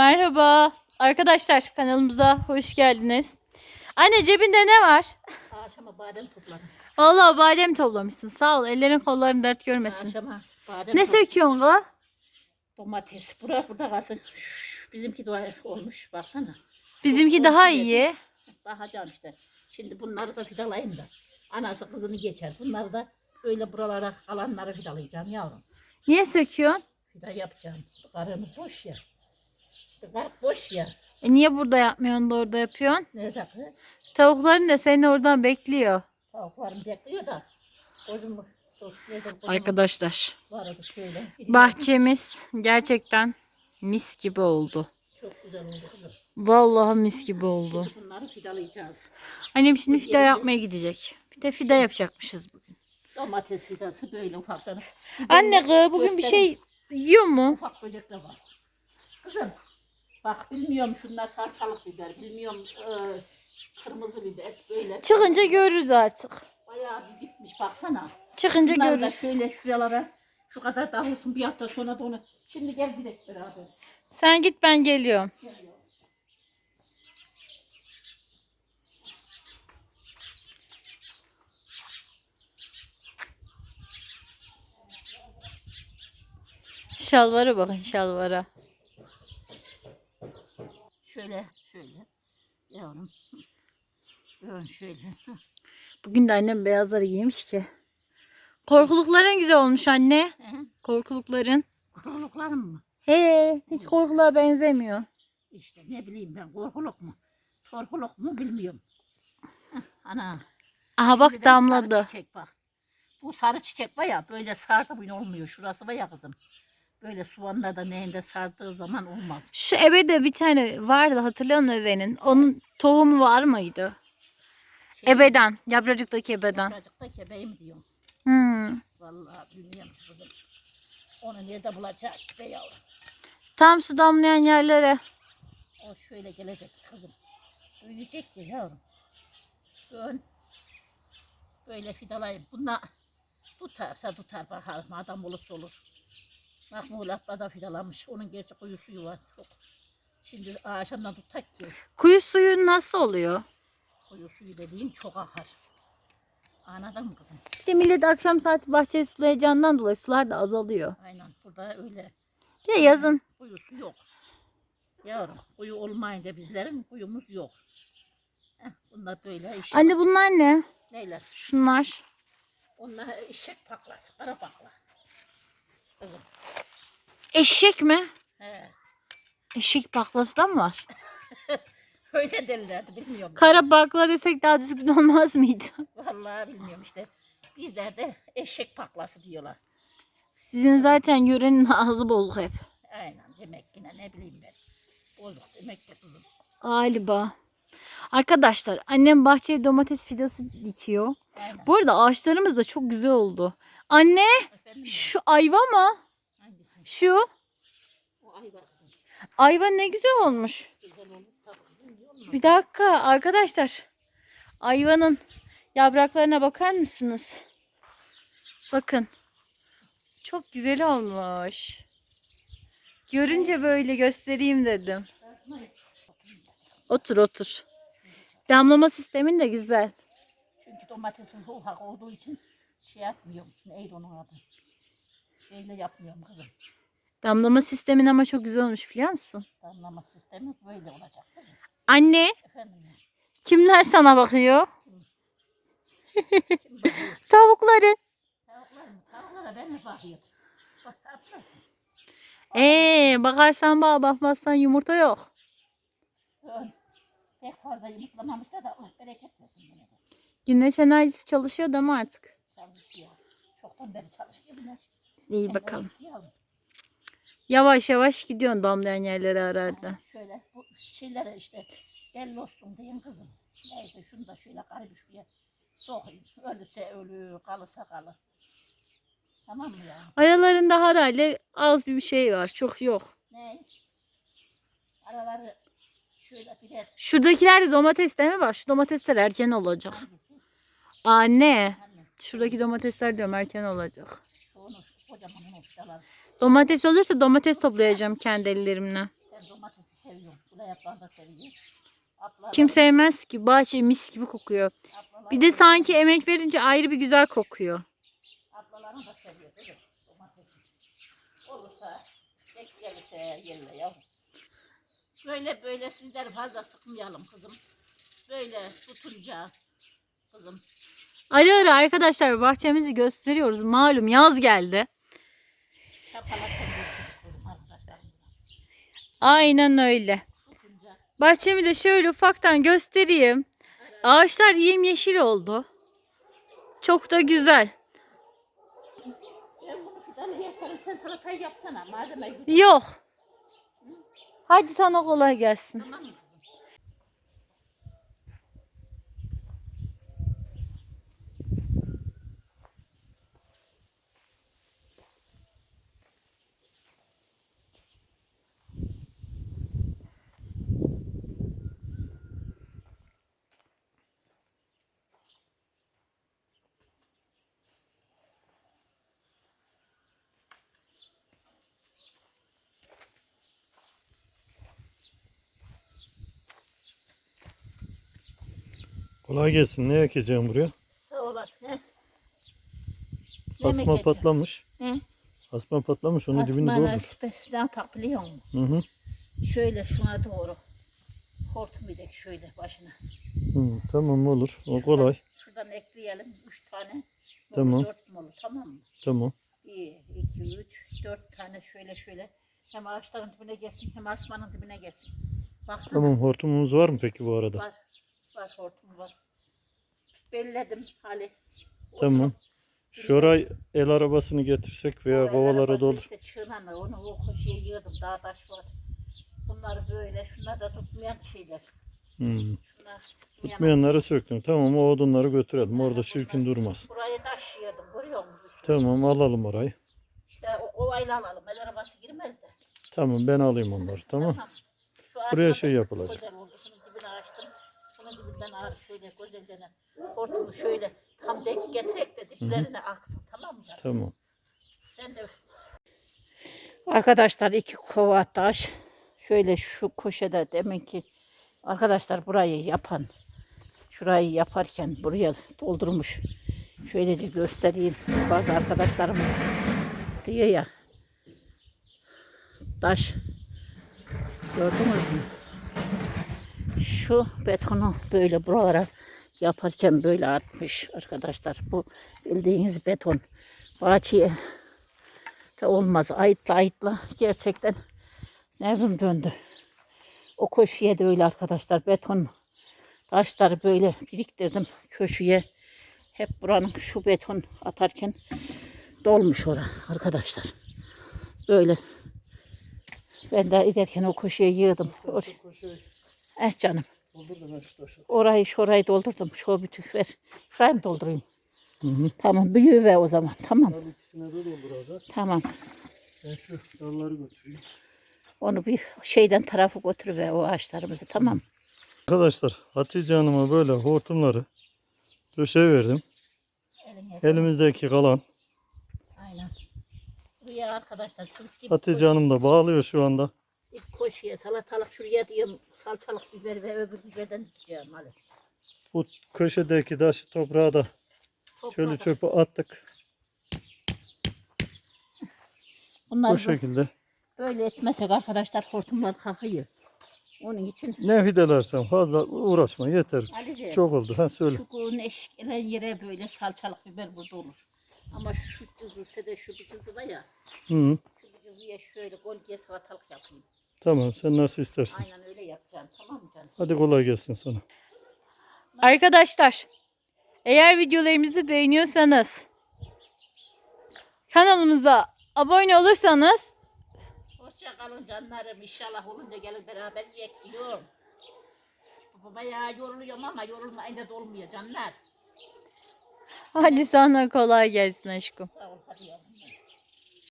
Merhaba arkadaşlar kanalımıza hoş geldiniz. Anne cebinde ne var? Akşama badem topladım. Vallahi badem toplamışsın. Sağ ol. Ellerin kolların dert görmesin. Akşama badem Ne söküyorsun kız? Domates. Bura burada kalsın. Bizimki de olmuş. Baksana. Bizimki Çok daha olsun iyi. Bakacağım işte. Şimdi bunları da fidalayayım da. Anası kızını geçer. Bunları da böyle buralara kalanları fidalayacağım yavrum. Niye söküyorsun? Fida yapacağım. Karımız boş ya. Karık boş ya. E niye burada yapmıyorsun da orada yapıyorsun? Nerede kız? Tavukların da seni oradan bekliyor. Tavuklarım bekliyor da. Kocumu. Arkadaşlar. Arkadaşlar Vardı şöyle. bahçemiz gerçekten mis gibi oldu. Çok güzel oldu kızım. Vallahi mis gibi oldu. Şimdi bunları fidalayacağız. Annem şimdi fida yapmaya gidecek. Bir de fida yapacakmışız bugün. Domates fidası böyle ufaktan. Anne kız bugün bir şey yiyor mu? Ufak böcek de var. Kızım bak bilmiyorum şunlar salçalık biber, bilmiyorum e, kırmızı biber böyle. Çıkınca görürüz artık. Bayağı bir bitmiş baksana. Çıkınca Bunlar da görürüz. şöyle şuralara şu kadar daha olsun bir hafta sonra da onu. Şimdi gel gidelim beraber. Sen git ben geliyorum. Şalvara bakın şalvara. Şöyle şöyle. Yavrum. Ön şöyle. Bugün de annem beyazları giymiş ki. Korkulukların güzel olmuş anne. Korkulukların. Korkuluklarım mı? He, hiç korkuluğa benzemiyor. İşte ne bileyim ben korkuluk mu? Korkuluk mu bilmiyorum. Heh, Ana. Aha bak Şimdiden damladı. Sarı çiçek bak. Bu sarı çiçek var ya böyle sardı bu olmuyor. Şurası var ya kızım. Böyle soğanlarda neyinde sardığı zaman olmaz. Şu ebede bir tane vardı hatırlıyor musun ebenin? Onun tohumu var mıydı? Şey, Ebeden. Yapracıktaki ebeden. Birazcık da mi diyorum? Hmm. Vallahi bilmiyorum kızım. Onu nerede bulacak be yavrum. Tam su damlayan yerlere. O şöyle gelecek kızım. Büyüyecek ki yavrum. Ön. Böyle fidalayıp bunlar tutarsa tutar bakalım adam olursa olur. Mahmut abla da fidalamış. Onun gerçi kuyu suyu var çok. Şimdi ağaçından tutak ki Kuyu suyu nasıl oluyor? kuyu suyu dediğin çok akar. Anladın mı kızım? Bir de millet akşam saati bahçeyi sulayacağından dolayı sular da azalıyor. Aynen burada öyle. Bir de yazın. Kuyusu yok. Yavrum kuyu olmayınca bizlerin kuyumuz yok. Heh, bunlar böyle işte. Anne bunlar ne? Neyler? Şunlar. Onlar eşek paklası, kara pakla. Kızım. Eşek mi? He. Eşek baklası da mı var? Öyle derlerdi bilmiyorum. Kara bakla desek daha düzgün olmaz mıydı? Vallahi bilmiyorum işte. Bizlerde eşek paklası diyorlar. Sizin zaten yörenin ağzı bozuk hep. Aynen demek ki ne, ne bileyim ben. Bozuk demek ki kızım. Galiba. Arkadaşlar annem bahçeye domates fidası dikiyor. Aynen. Bu arada ağaçlarımız da çok güzel oldu. Anne şu ayva mı? Şu ayva ne güzel olmuş. Bir dakika arkadaşlar. Ayvanın yapraklarına bakar mısınız? Bakın. Çok güzel olmuş. Görünce böyle göstereyim dedim. Otur otur. Damlama sistemin de güzel. Çünkü domatesin ufak olduğu için şey yapmıyorum. Neydi onun adı? Şeyle yapmıyorum kızım. Damlama sistemin ama çok güzel olmuş biliyor musun? Damlama sistemi böyle olacak kızım. Anne Efendim kimler sana bakıyor? kim bakıyor? Tavukların. Tavuklar mı? Tavuklara ben mi bakıyorum? Bak atlasın. Ee, bakarsan bağ bakmazsan yumurta yok. Ön. Pek fazla yumurtlamamışlar da Allah bereket versin yine de. Güneş enerjisi çalışıyor da mı artık? Çalışıyor. Çoktan beri çalışıyor bunlar. İyi Sen bakalım. Yavaş yavaş gidiyorsun damlayan yerlere ararda. Şöyle bu şeylere işte belli olsun diyeyim kızım. Neyse şunu da şöyle garip şuraya sokayım. Ölürse ölü, kalırsa kalır. Tamam mı ya? Aralarında herhalde az bir şey var. Çok yok. Ne? Araları şöyle birer Şuradakiler de domates değil mi var? Şu domatesler erken olacak. hangisi? Anne. Anne. Şuradaki domatesler diyorum erken olacak. Domates olursa domates toplayacağım kendi ellerimle. Seviyorum. Da. Ablalar, Kim sevmez ki bahçe mis gibi kokuyor. ablalar- Bir de sanki emek verince ayrı bir güzel kokuyor. Ablalarım da seviyor kızım domatesi. Olursa tek gelirse yerle yavrum. Böyle böyle sizleri fazla sıkmayalım kızım. Böyle tutunca kızım. Ara ara arkadaşlar bahçemizi gösteriyoruz. Malum yaz geldi. Aynen öyle. Bahçemi de şöyle ufaktan göstereyim. Ağaçlar yemyeşil oldu. Çok da güzel. Yok. Hadi sana kolay gelsin. Tamam mı Kolay gelsin. Ne ekeceğim buraya? Sağ olasın. he. Asma patlamış. He? Asma patlamış. Onun dibini Asmalar doldur. tak biliyor musun? Hı hı. Şöyle şuna doğru. Hortum bir de şöyle başına. hı. Tamam olur. O kolay. Şuradan ekleyelim. Üç tane. Tamam. Dört molu tamam mı? Tamam. Bir, iki, üç, dört tane şöyle şöyle. Hem ağaçların dibine gelsin hem asmanın dibine gelsin. Baksana. Tamam hortumumuz var mı peki bu arada? Var. Var hortum var. Belledim hali. Tamam. Şoray el arabasını getirsek veya Oraya kovalara arabası doldur. işte çığınanla onu o koşuya yığdım. Dağ taş var. Bunlar böyle. Şunlar da tutmayan şeyler. Hı. Şunlar Tutmayanları söktüm. Tamam o odunları götürelim. Orada şirkin durmasın. Buraya taş yığdım. Görüyor musun? Tamam alalım orayı. İşte o ovayla alalım. El arabası girmez de. Tamam ben alayım onları. Tamam. Şu Buraya arkada şey yapılacak. Güzel oldu. Şunun dibine açtım. Bunun dibinden ağır şöyle güzelce hortumu şöyle tam denk getirek de diplerine aksın. Tamam mı canım? Tamam. Sen de Arkadaşlar iki kova taş. Şöyle şu köşede demek ki arkadaşlar burayı yapan şurayı yaparken buraya doldurmuş. Şöyle de göstereyim. Bazı arkadaşlarımız diyor ya taş gördünüz mü? Şu betonu böyle buralara yaparken böyle atmış arkadaşlar. Bu bildiğiniz beton bahçeye de olmaz. Ayıtla ayıtla gerçekten nevrim döndü. O köşeye de öyle arkadaşlar beton taşları böyle biriktirdim köşeye. Hep buranın şu beton atarken dolmuş ora arkadaşlar. Böyle ben de giderken o köşeye yığdım. Or- eh canım. Orayı şurayı doldurdum. Şu bütük ver. Şurayı mı doldurayım? Hı hı. Tamam büyüğü ver o zaman. Tamam. ikisine de dolduracağız. Tamam. Ben şu dalları götüreyim. Onu bir şeyden tarafı götür ve o ağaçlarımızı tamam. Arkadaşlar Hatice Hanım'a böyle hortumları döşeverdim. Eline. Elimizdeki kalan Aynen. Buraya arkadaşlar Hatice Hanım da bağlıyor şu anda. Dip koşuya salatalık şuraya diyorum salçalık biber ve öbür biberden dikeceğim Ali. Bu köşedeki taşı toprağa da Toprağa. çöpe attık. Bunlar Bu bu- şekilde. böyle etmesek arkadaşlar hortumlar kalkıyor. Onun için Ne fidelersen fazla uğraşma yeter. Alice Çok oldu. Ha söyle. şu kuğunun eşkelen yere böyle salçalık biber burada olur. Ama şu cızısı da şu bir cızı var ya. Hı, Şu bir cızıya şöyle golgeye salatalık yapayım. Tamam sen nasıl istersin. Aynen öyle yapacağım. Tamam mı canım? Hadi kolay gelsin sana. Arkadaşlar eğer videolarımızı beğeniyorsanız kanalımıza abone olursanız Hoşça kalın canlarım. İnşallah olunca gelin beraber yiyek diyorum. Bayağı yoruluyorum ama yorulmayınca da olmuyor canlar. hadi sana kolay gelsin aşkım. Sağ ol hadi yavrum.